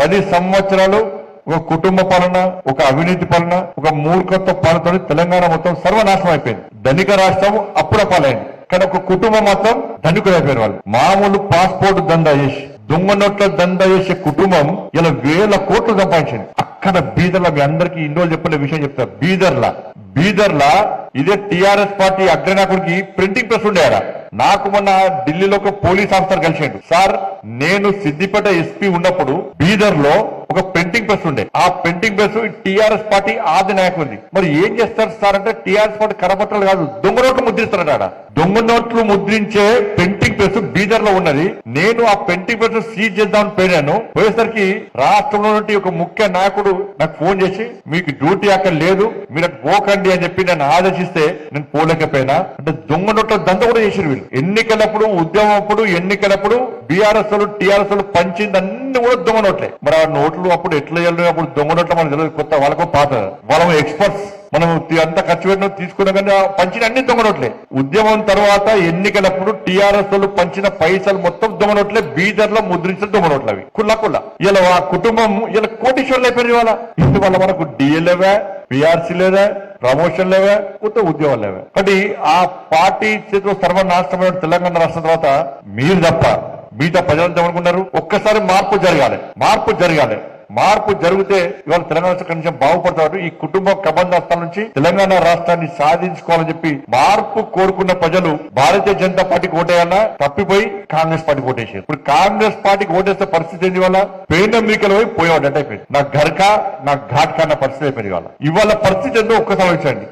పది సంవత్సరాలు ఒక కుటుంబ పాలన ఒక అవినీతి పాలన ఒక మూర్ఖత్వ పాలనతో తెలంగాణ మొత్తం సర్వనాశనం అయిపోయింది. ధనిక రాష్ట్రం అప్పుడ పాలైంది. కానీ ఒక కుటుంబం మాత్రం ధనికులు అయిపోయారు వాళ్ళు. మామూలు పాస్పోర్ట్ దందా చేసి దొంగ నోట్ల దందా చేసే కుటుంబం ఇలా వేల కోట్లు సంపాదించింది. అక్కడ బీదర్ల మీ అందరికీ ఇన్ని రోజులు చెప్పిన విషయం చెప్తా. బీదర్ల బీదర్ల ఇదే టిఆర్ఎస్ పార్టీ అగ్రనాయకుడికి ప్రింటింగ్ ప్రెస్ ఉండేయారా నాకు మొన్న ఢిల్లీలో ఒక పోలీస్ ఆఫీసర్ కలిసాడు. సార్ నేను సిద్దిపేట ఎస్పీ ఉన్నప్పుడు బీదర్లో ఒక పెయింటింగ్ ప్రెస్ ఉండే. ఆ పెయింటింగ్ ప్రెస్ టిఆర్ఎస్ పార్టీ ఆది నాయకుడిది. మరి ఏం చేస్తారు సార్ అంటే టిఆర్ఎస్ పార్టీ కరపత్రాలు కాదు దొంగ నోట్లు ముద్రిస్తారట ఆడ. దొంగ నోట్లు ముద్రించే పెయింటింగ్ ప్రెస్ బీదర్లో ఉన్నది. నేను ఆ పెంటింగ్ ప్రెస్ సీజ్ చేద్దామని పోయినాను. పోయేసరికి రాష్ట్రంలో నుండి ఒక ముఖ్య నాయకుడు నాకు ఫోన్ చేసి మీకు డ్యూటీ అక్కడ లేదు మీరు అటు పోకండి అని చెప్పి నన్ను ఆదేశిస్తే నేను పోలేకపోయినా. అంటే దొంగ నోట్ల దంద కూడా చేసారు వీళ్ళు. ఎన్నికలప్పుడు ఉద్యమం అప్పుడు ఎన్నికలప్పుడు బీఆర్ఎస్ టిఆర్ఎస్ టీఆర్ఎస్ పంచింది అన్ని కూడా దొంగ నోట్లే. మరి ఆ నోట్లు అప్పుడు ఎట్లా వెళ్ళిన అప్పుడు దొంగ నోట్లు మనకు తెలియదు కొత్త వాళ్ళకు పాత. వాళ్ళ ఎక్స్పర్ట్స్ మనం అంత ఖర్చు పెట్టిన తీసుకున్న కానీ పంచిన అన్ని దొంగనోట్లే. ఉద్యమం తర్వాత ఎన్నికలప్పుడు టీఆర్ఎస్ వాళ్ళు పంచిన పైసలు మొత్తం దొంగ నోట్లే లో ముద్రించిన దొంగనోట్లు అవి. కుల్ల కుల్ల ఇలా ఆ కుటుంబం ఇలా కోటీశ్వర్లు అయిపోయింది వాళ్ళ ఇంటి మనకు డిఎల్ఏవే పిఆర్సీ లేదా ప్రమోషన్ లేవే కొత్త ఉద్యోగాలు లేవే. కాబట్టి ఆ పార్టీ చేతిలో సర్వనాశనమైన తెలంగాణ రాష్ట్రం తర్వాత మీరు తప్ప మిగతా ప్రజలంతా ఏమనుకున్నారు? ఒక్కసారి మార్పు జరగాలి. మార్పు జరగాలి. మార్పు జరిగితే ఇవాళ తెలంగాణ కనీసం బాగుపడతాడు. ఈ కుటుంబ కబంధాస్తాల నుంచి తెలంగాణ రాష్ట్రాన్ని సాధించుకోవాలని చెప్పి మార్పు కోరుకున్న ప్రజలు భారతీయ జనతా పార్టీకి ఓటేయాలా? తప్పిపోయి కాంగ్రెస్ పార్టీకి ఓటేసారు ఇప్పుడు కాంగ్రెస్ పార్టీకి ఓటేస్తే పరిస్థితి ఏంటి వల్ల పేన మీకలు పోయి పోయేవాడు అంటే అయిపోయింది. నా ఘర్కా నా ఘాట్కా అన్న పరిస్థితి అయిపోయింది ఇవాళ. ఇవాళ పరిస్థితి ఏందో ఒక్కసారి వచ్చండి